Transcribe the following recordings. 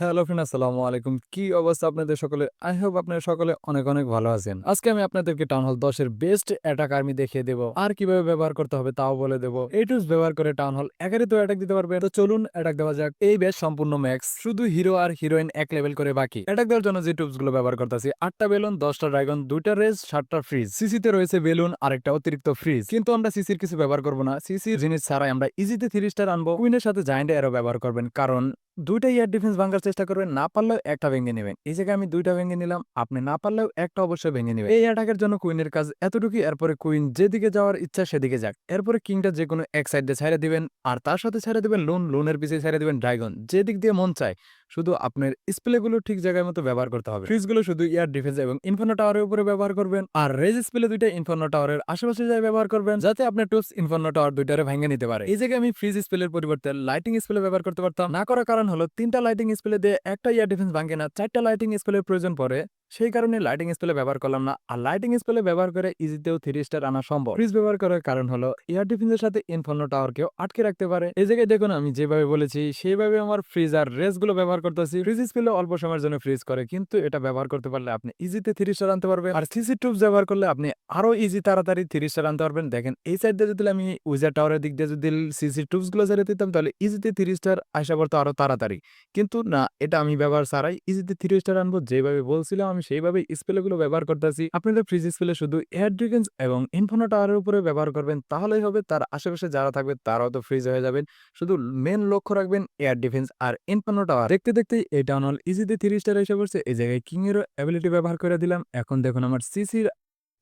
Hello friend, আসসালামু আলাইকুম। কি অবস্থা আপনাদের সকলে? আই হোপ আপনারা সকলে অনেক অনেক ভালো আছেন। আজকে আমি আপনাদেরকে টাউন হল দশের বেস্ট অ্যাটাক আর্মি দেখিয়ে দেবো। আর কীভাবে ব্যবহার করতে হবে তাও বলে দেবো। এই টুলস ব্যবহার করে টাউন হল একারই তো অ্যাটাক দিতে পারবে। তো চলুন অ্যাটাক দেওয়া যাক। এই বেশ সম্পূর্ণ ম্যাক্স শুধু হিরো আর হিরোইন এক লেভেল করে বাকি। অ্যাটাক দেওয়ার জন্য যে টুলসগুলো ব্যবহার করতেছি, আটটা বেলুন, দশটা ড্রাগন দুইটা রেস সাতটা ফ্রিজ সিসিতে রয়েছে বেলুন আর একটা অতিরিক্ত ফ্রিজ কিন্তু আমরা সিসির কিছু ব্যবহার করব না। সিসির জিনিস ছাড়াই আমরা ইজিতে থ্রি স্টার আনব। কুইনের সাথে জায়েন্ট এরো ব্যবহার করবেন। কারণ দুইটা ইয়ার ডিফেন্স ভাঙার চেষ্টা করবেন, না পারলেও একটা ভেঙে নেবেন। এই জায়গায় আমি দুইটা ভেঙে নিলাম, আপনি না পারলেও একটা অবশ্যই ভেঙে নেবেন। এই অ্যাটাকের জন্য কুইনের কাজ এতটুকু এরপরে কুইন যেদিকে যাওয়ার ইচ্ছা সেদিকে যাক। এরপরে কিংটা যে কোনো এক সাইডে ছেড়ে দিবেন, আর তার সাথে ছেড়ে দিবেন লোন লোনের পিছিয়ে ছেড়ে দিবেন ড্রাগন যেদিক দিয়ে মন চায়। শুধু আপনার স্প্লেগুলো ঠিক জায়গায় মতো ব্যবহার করতে হবে। ফ্রিজগুলো শুধু ইয়ার ডিফেন্স এবং ইনফানো টাওয়ারের উপরে ব্যবহার করবেন। আর রেজ স্প্লে দুইটা ইনফানো টাওয়ারের আশেপাশে যায় ব্যবহার করবেন, যাতে আপনার টুপস ইনফানো টাওয়ার দুইটারে ভেঙে নিতে পারে। এই জায়গায় আমি ফ্রিজ স্প্লের পরিবর্তে লাইটিং স্প্লে ব্যবহার করতে পারতাম। না করার কারণ হলো, তিনটা লাইটিং স্প্লে দিয়ে একটা ইয়ার ডিফেন্স ভাঙে না, চারটা লাইটিং স্প্লের প্রয়োজন পড়ে। সেই কারণে লাইটিং স্প্লে ব্যবহার করলাম না। আর লাইটিং স্প্লে ব্যবহার করে ইজিতেও থ্রি স্টার আনা সম্ভব। ফ্রিজ ব্যবহার করার কারণ হলো এয়ার ডিফেন্সের সাথে ইনফর্নো টাওয়ারকেও আটকে রাখতে পারে। এই জায়গায় দেখুন, আমি যেভাবে বলেছি, সেইভাবে আমার ফ্রিজ আর রেসগুলো ব্যবহার করতেছি। ফ্রিজ স্প্লে অল্প সময়ের জন্য ফ্রিজ করে। কিন্তু এটা ব্যবহার করতে পারলে আপনি ইজিতে থ্রি স্টার আনতে পারবেন। আর সিসি টুবস ব্যবহার করলে আপনি আরও ইজি তাড়াতাড়ি থ্রি স্টার আনতে পারবেন। দেখেন, এই সাইড দিয়ে যদি আমি উইজার টাওয়ারের দিক দিয়ে যদি সিসি টুবসগুলো ছেড়ে দিতাম, তাহলে ইজিতে থ্রি স্টার আসা পড়তো আরও তাড়াতাড়ি। কিন্তু না, এটা আমি ব্যবহার ছাড়াই ইজিতে থ্রি স্টার আনব। যেভাবে বলছিলাম, আমি সেইভাবে স্পেলগুলো ব্যবহার করতেছি। আপনাদের ফ্রিজ স্পেলে শুধু এয়ার ডিফেন্স এবং ইনফোনো টাওয়ারের উপরে ব্যবহার করবেন, তাহলেই হবে। তার আশেপাশে যারা থাকবে, তারাও তো ফ্রিজ হয়ে যাবেন। শুধু মেন লক্ষ্য রাখবেন এয়ার ডিফেন্স আর ইনফোনো টাওয়ার দেখতে দেখতে এই টাউন হল ইজিতে থ্রি স্টার এসে পড়ছে। এই জায়গায় কিংয়েরও অ্যাবিলিটি ব্যবহার করে দিলাম। এখন দেখুন আমার সিসির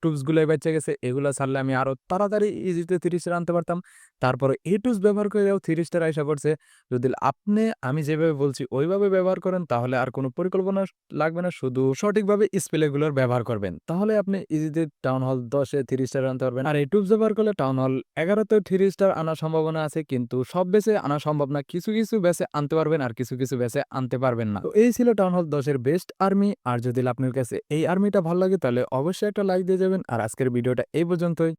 টুপস গুলাই বেঁচে গেছে, এগুলো ছাড়লে আমি আরও তাড়াতাড়ি ইজিতে স্টার আনতে পারতাম। তারপরে এই টুলস ব্যবহার করেও থ্রি স্টার আইসা পড়ছে। যদি আপনি, আমি যেভাবে বলছি ওইভাবে ব্যবহার করেন, তাহলে আর কোনো পরিকল্পনা লাগবে না, শুধু সঠিকভাবে স্পেলেগুলোর ব্যবহার করবেন। তাহলে আপনি ইজিতে টাউন হল দশে থ্রি আনতে পারবেন। আর এই টুলস ব্যবহার করলে টাউন হল এগারোতে থ্রি স্টার আনার সম্ভাবনা আছে, কিন্তু সব বেসে আনা সম্ভব না। কিছু কিছু বেসে আনতে পারবেন, আর কিছু কিছু বেসে আনতে পারবেন না। তো এই ছিল টাউন হল দশের বেস্ট আর্মি আর যদি আপনার কাছে এই আর্মিটা ভালো লাগে, তাহলে অবশ্যই একটা লাইক দিয়ে যাবেন। আর আজকের ভিডিওটা এই পর্যন্তই।